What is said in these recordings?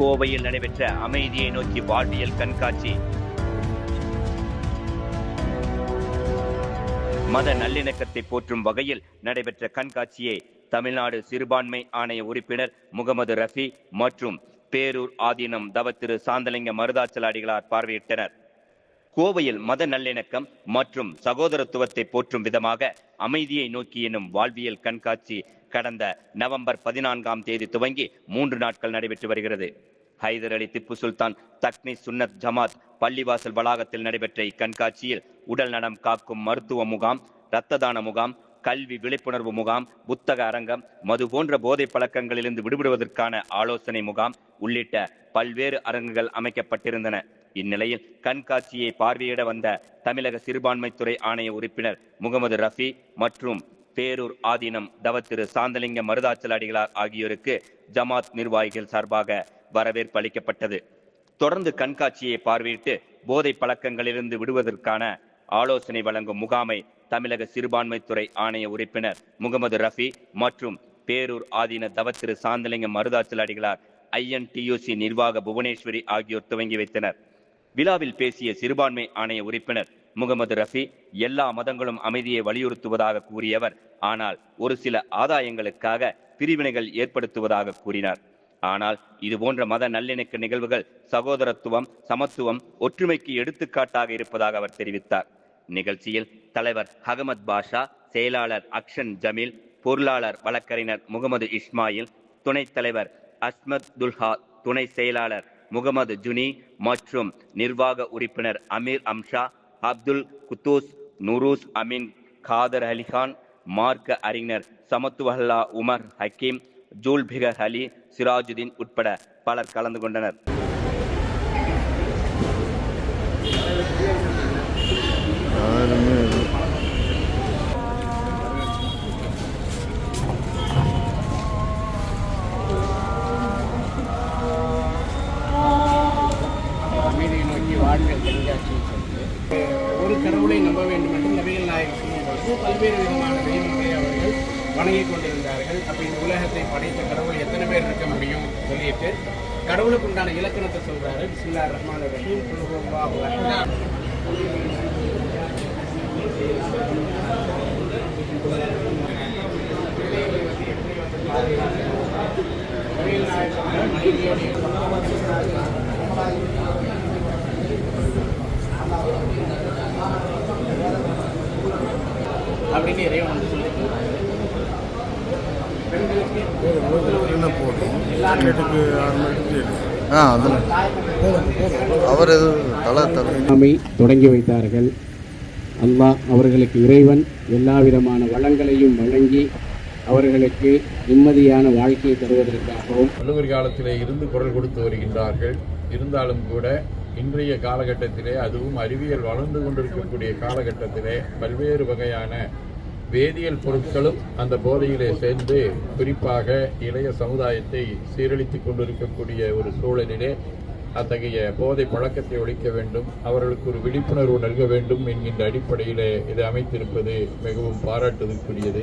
கோவையில் நடைபெற்ற அமைதியை நோக்கி வாழ்வியல் கண்காட்சி. மத நல்லிணக்கத்தை போற்றும் வகையில் நடைபெற்ற கண்காட்சியை தமிழ்நாடு சிறுபான்மை ஆணைய உறுப்பினர் முகமது ரஃபி மற்றும் பேரூர் ஆதீனம் தவத்திரு சாந்தலிங்க மருதாச்சலாடிகளார் பார்வையிட்டனர். கோவையில் மத நல்லிணக்கம் மற்றும் சகோதரத்துவத்தை போற்றும் விதமாக அமைதியை நோக்கி எனும் வாழ்வியல் கண்காட்சி கடந்த நவம்பர் பதினான்காம் தேதி துவங்கி மூன்று நாட்கள் நடைபெற்று வருகிறது. ஹைதர் அலி திப்பு சுல்தான் தக்னி சுன்னத் ஜமாத் பள்ளிவாசல் வளாகத்தில் நடைபெற்ற இக்கண்காட்சியில் உடல் நலம் காக்கும் மருத்துவ முகாம் இரத்த தான முகாம் கல்வி விழிப்புணர்வு முகாம் புத்தக அரங்கம் மது போன்ற போதை பழக்கங்களிலிருந்து விடுபடுவதற்கான ஆலோசனை முகாம் உள்ளிட்ட பல்வேறு அரங்குகள் அமைக்கப்பட்டிருந்தன. இந்நிலையில் கண்காட்சியை பார்வையிட வந்த தமிழக சிறுபான்மைத்துறை ஆணைய உறுப்பினர் முகமது ரஃபி மற்றும் பேரூர் ஆதீனம் தவத்திரு சாந்தலிங்க மருதாச்சல் அடிகளார் ஆகியோருக்கு ஜமாத் நிர்வாகிகள் சார்பாக வரவேற்பு அளிக்கப்பட்டது. தொடர்ந்து கண்காட்சியை பார்வையிட்டு போதை பழக்கங்களிலிருந்து விடுவதற்கான ஆலோசனை வழங்கும் முகாமை தமிழக சிறுபான்மைத்துறை ஆணைய உறுப்பினர் முகமது ரஃபி மற்றும் பேரூர் ஆதீன தவத்திரு சாந்தலிங்க மருதாச்சல் அடிகளார் ஐஎன்டியூசி நிர்வாக புவனேஸ்வரி ஆகியோர் துவங்கி வைத்தனர். விழாவில் பேசிய சிறுபான்மை ஆணைய உறுப்பினர் முகமது ரஃபி எல்லா மதங்களும் அமைதியை வலியுறுத்துவதாக கூறியவர். ஆனால் ஒரு சில ஆதாயங்களுக்காக பிரிவினைகள் ஏற்படுத்துவதாக கூறினார். ஆனால் இதுபோன்ற மத நல்லிணக்க நிகழ்வுகள் சகோதரத்துவம் சமத்துவம் ஒற்றுமைக்கு எடுத்துக்காட்டாக இருப்பதாக அவர் தெரிவித்தார். நிகழ்ச்சியில் தலைவர் ஹகமத் பாஷா செயலாளர் அக்ஷன் ஜமீல் பொருளாளர் வழக்கறிஞர் முகமது இஸ்மாயில் துணைத் தலைவர் அஸ்மத் துல்ஹா துணை செயலாளர் முகமது ஜுனி மற்றும் நிர்வாக உறுப்பினர் அமீர் அம்ஷா அப்துல் குத்தூஸ் நுரூஸ் அமீன் காதர் அலிகான் மார்க்க அறிஞர் சமத்துவல்லா உமர் ஹக்கீம் ஜூல்பிகர் அலி சிராஜுதீன் உட்பட பலர் கலந்து கொண்டனர். பல்வேறு விதமான தெய்வங்களை அவர்கள் வணங்கி கொண்டிருந்தார்கள். அப்போ இந்த உலகத்தை படைத்த கடவுள் எத்தனை பேர் இருக்க முடியும் சொல்லிட்டு கடவுளுக்கு உண்டான இலக்கணத்தை சொல்றாரு. பிஸ்மில்லா ரஹ்மான் ரஹீம். குல் ஹுவல்லாஹு அப்படின்னு இறைவன் வந்து அவர் தொடங்கி வைத்தார்கள். அல்லாஹ் அவர்களுக்கு இறைவன் எல்லா விதமான வளங்களையும் வழங்கி அவர்களுக்கு நிம்மதியான வாழ்க்கையை தருவதற்காகவும் வள்ளுவர் காலத்திலே இருந்து குரல் கொடுத்து வருகின்றார்கள். இருந்தாலும் கூட இன்றைய காலகட்டத்திலே அதுவும் அறிவியல் வளர்ந்து கொண்டிருக்கக்கூடிய காலகட்டத்திலே பல்வேறு வகையான வேதியியல் பொருட்களும் அந்த போதையிலே சேர்ந்து குறிப்பாக இளைய சமுதாயத்தை சீரழித்துக் கொண்டிருக்கக்கூடிய ஒரு சூழலிலே அத்தகைய போதை பழக்கத்தை ஒழிக்க வேண்டும் அவர்களுக்கு ஒரு விழிப்புணர்வு நல்க வேண்டும் என்கின்ற அடிப்படையிலே இதை அமைத்திருப்பது மிகவும் பாராட்டுதற்குரியது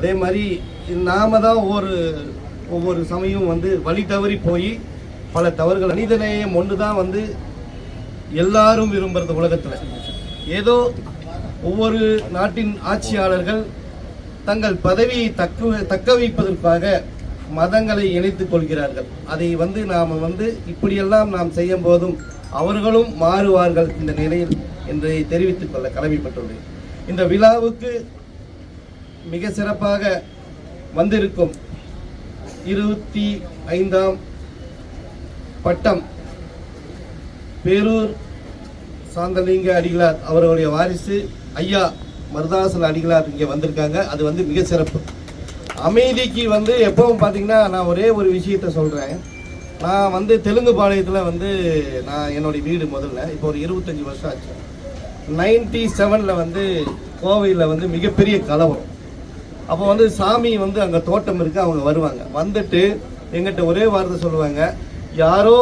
அதே மாதிரி நாம தான் ஒவ்வொரு ஒவ்வொரு சமயம் வந்து வழி தவறி போய் பல தவறுகள் மனிதநேயம் ஒன்று தான் வந்து எல்லாரும் விரும்புறது உலகத்தில். ஏதோ ஒவ்வொரு நாட்டின் ஆட்சியாளர்கள் தங்கள் பதவியை தக்க தக்க வைப்பதற்காக மதங்களை இணைத்துக் கொள்கிறார்கள். அதை வந்து நாம் வந்து இப்படியெல்லாம் நாம் செய்யும் போதும் அவர்களும் மாறுவார்கள் இந்த நிலையில் என்று தெரிவித்துக் கொள்ள கடமைப்பட்டுள்ளேன். இந்த விழாவுக்கு மிக சிறப்பாக வந்திருக்கும் இருபத்தி ஐந்தாம் பட்டம் பேரூர் சாந்தலிங்க அடிகளார் அவர்களுடைய வாரிசு ஐயா மருதாசல் அடிகளார் இங்கே வந்திருக்காங்க. அது வந்து மிக சிறப்பு. அமைதிக்கு வந்து எப்பவும் பார்த்தீங்கன்னா நான் ஒரே ஒரு விஷயத்த சொல்கிறேன் நான் வந்து தெலுங்கு பாளையத்தில் வந்து நான் என்னுடைய வீடு முதல்ல. இப்போ ஒரு இருபத்தஞ்சி வருஷம் ஆச்சு. நைன்டி செவனில் வந்து கோவையில் வந்து மிகப்பெரிய கலவரம். அப்போ வந்து சாமி வந்து அங்கே தோட்டம் இருக்கு அவங்க வருவாங்க. வந்துட்டு எங்கிட்ட ஒரே வார்த்தை சொல்லுவாங்க யாரோ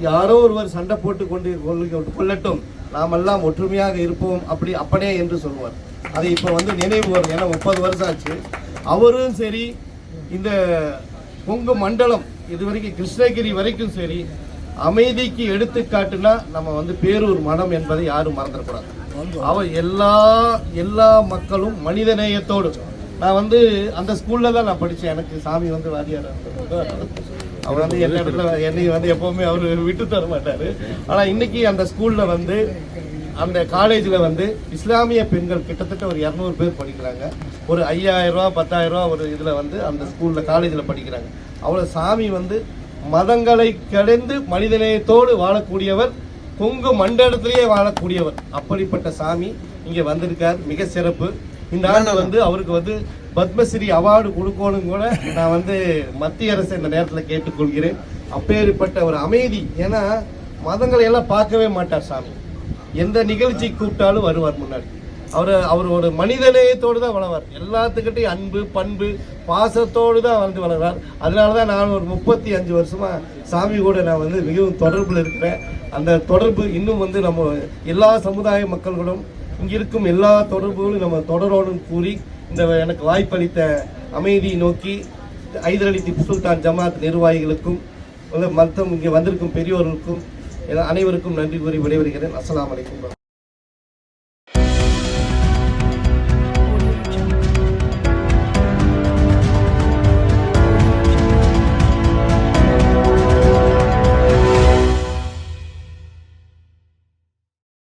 யாரோ ஒருவர் சண்டை போட்டு கொண்டு கொள்ளு- கொள்ளட்டும். நாமெல்லாம் ஒற்றுமையாக இருப்போம் அப்படி அப்படியே என்று சொல்லுவார். அது இப்போ வந்து நினைவு வரும் ஏன்னா முப்பது வருஷம் ஆச்சு. அவரும் சரி இந்த கொங்கு மண்டலம் இது வரைக்கும் கிருஷ்ணகிரி வரைக்கும் சரி அமைதிக்கு எடுத்துக்காட்டுனா நம்ம வந்து பேரூர் மனம் என்பதை யாரும் மறந்துடக்கூடாது. அவ எல்லா எல்லா மக்களும் மனிதநேயத்தோடு நான் வந்து அந்த ஸ்கூல்ல தான் நான் படித்தேன் எனக்கு சாமி வந்து வாரியார் அவர் வந்து என்ன இடத்துல என்னை வந்து எப்பவுமே அவர் விட்டு தர மாட்டாரு. ஆனா இன்னைக்கு அந்த ஸ்கூல்ல வந்து அந்த காலேஜில் வந்து இஸ்லாமிய பெண்கள் கிட்டத்தட்ட ஒரு இரநூறு பேர் படிக்கிறாங்க. ஒரு ஐயாயிரம் ரூபா பத்தாயிரம் ரூபா ஒரு இதில் வந்து அந்த ஸ்கூலில் காலேஜில் படிக்கிறாங்க. அவ்வளோ சாமி வந்து மதங்களை கடந்து மனிதநேயத்தோடு வாழக்கூடியவர் கொங்கு மண்டலத்திலேயே வாழக்கூடியவர். அப்படிப்பட்ட சாமி இங்கே வந்திருக்கார். மிக சிறப்பு. இந்த ஆண்டு வந்து அவருக்கு வந்து பத்மஸ்ரீ அவார்டு கொடுக்கணும் கூட நான் வந்து மத்திய அரசு இந்த நேரத்தில் கேட்டுக்கொள்கிறேன். அப்பேற்பட்ட ஒரு அமைதி. ஏன்னா மதங்களை எல்லாம் பார்க்கவே மாட்டார் சாமி. எந்த நிகழ்ச்சி கூப்பிட்டாலும் வருவார் முன்னாடி. அவர் அவர் ஒரு மனிதநேயத்தோடு தான் வளர்வார். எல்லாத்துக்கிட்டையும் அன்பு பண்பு பாசத்தோடு தான் வந்து வளர்வார். அதனால தான் நான் ஒரு முப்பத்தி அஞ்சு வருஷமா சாமி கூட நான் வந்து மிகவும் தொடர்பில் இருக்கிறேன். அந்த தொடர்பு இன்னும் வந்து நம்ம எல்லா சமுதாய மக்கள்களும் இங்க இருக்கும் எல்லா தொடர்புகளும் நம்ம தொடரோடும் கூறி இந்த எனக்கு வாய்ப்பளித்த அமைதியை நோக்கி ஐதர் அலி திப்பு சுல்தான் ஜமாத் நிர்வாகிகளுக்கும் மற்ற இங்கே வந்திருக்கும் பெரியோர்களுக்கும் அனைவருக்கும் நன்றி கூறி விடைபெறுகிறேன். அஸ்லாம் வலைக்கம்